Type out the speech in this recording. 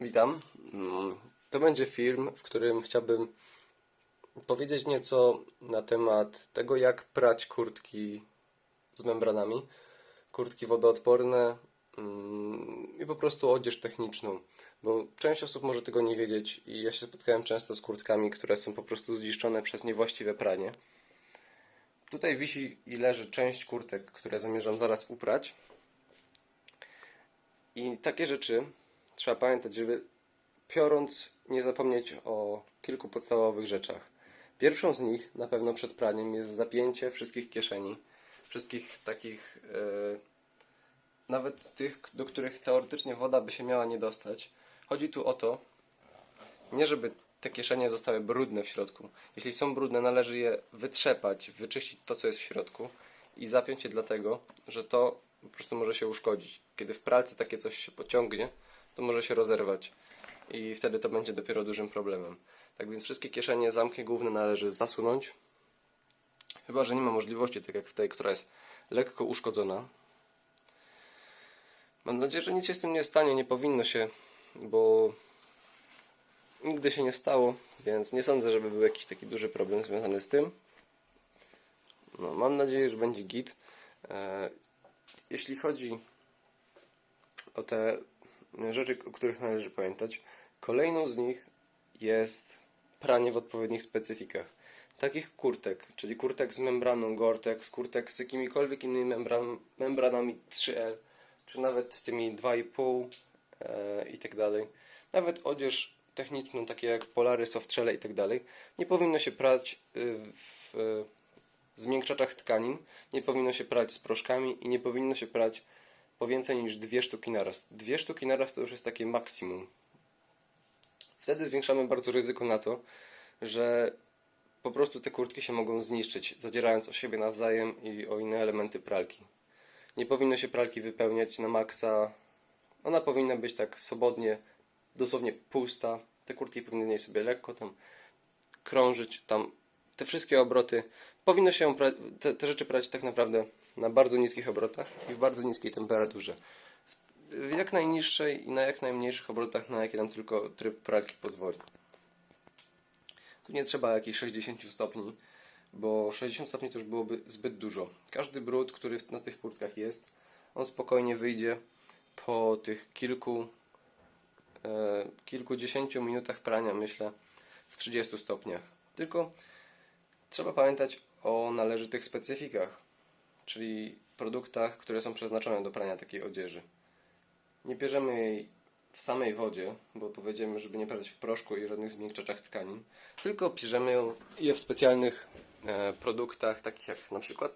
Witam. Mm, To będzie film, w którym chciałbym powiedzieć nieco na temat tego, jak prać kurtki z membranami, kurtki wodoodporne mm, i po prostu odzież techniczną, bo część osób może tego nie wiedzieć i ja się spotkałem często z kurtkami, które są po prostu zniszczone przez niewłaściwe pranie. Tutaj wisi i leży część kurtek, które zamierzam zaraz uprać. I takie rzeczy trzeba pamiętać, żeby piorąc nie zapomnieć o kilku podstawowych rzeczach. Pierwszą z nich, na pewno przed praniem, jest zapięcie wszystkich kieszeni. Wszystkich takich, e, nawet tych, do których teoretycznie woda by się miała nie dostać. Chodzi tu o to, nie żeby te kieszenie zostały brudne w środku. Jeśli są brudne, należy je wytrzepać, wyczyścić to, co jest w środku i zapiąć je dlatego, że to po prostu może się uszkodzić. Kiedy w pralce takie coś się pociągnie, to może się rozerwać i wtedy to będzie dopiero dużym problemem. Tak więc wszystkie kieszenie, zamki główne należy zasunąć, chyba że nie ma możliwości, tak jak w tej, która jest lekko uszkodzona. Mam nadzieję, że nic się z tym nie stanie, nie powinno się, bo nigdy się nie stało, więc nie sądzę, żeby był jakiś taki duży problem związany z tym. No, mam nadzieję, że będzie git. E, Jeśli chodzi o te rzeczy, o których należy pamiętać, kolejną z nich jest pranie w odpowiednich specyfikach. Takich kurtek, czyli kurtek z membraną Gore-Tex, kurtek z jakimikolwiek innymi membran, membranami 3L, czy nawet tymi 2,5 e, i tak dalej. Nawet odzież techniczną, takie jak polary, softshelle i tak dalej, nie powinno się prać y, w zmiękczaczach tkanin, nie powinno się prać z proszkami i nie powinno się prać po więcej niż dwie sztuki naraz. Dwie sztuki naraz to już jest takie maksimum. Wtedy zwiększamy bardzo ryzyko na to, że po prostu te kurtki się mogą zniszczyć, zadzierając o siebie nawzajem i o inne elementy pralki. Nie powinno się pralki wypełniać na maksa. Ona powinna być tak swobodnie, dosłownie pusta. Te kurtki powinny sobie lekko tam krążyć, tam te wszystkie obroty. Powinno się te, te rzeczy prać tak naprawdę na bardzo niskich obrotach i w bardzo niskiej temperaturze. W jak najniższej i na jak najmniejszych obrotach, na jakie nam tylko tryb pralki pozwoli. Tu nie trzeba jakichś 60 stopni, bo 60 stopni to już byłoby zbyt dużo. Każdy brud, który na tych kurtkach jest, on spokojnie wyjdzie po tych kilku, e, kilkudziesięciu minutach prania, myślę, w 30 stopniach. Tylko trzeba pamiętać o należytych specyfikach, czyli produktach, które są przeznaczone do prania takiej odzieży. Nie bierzemy jej w samej wodzie, bo powiedziemy, żeby nie prać w proszku i żadnych zmiękczaczach tkanin, tylko bierzemy je w specjalnych e, produktach, takich jak na przykład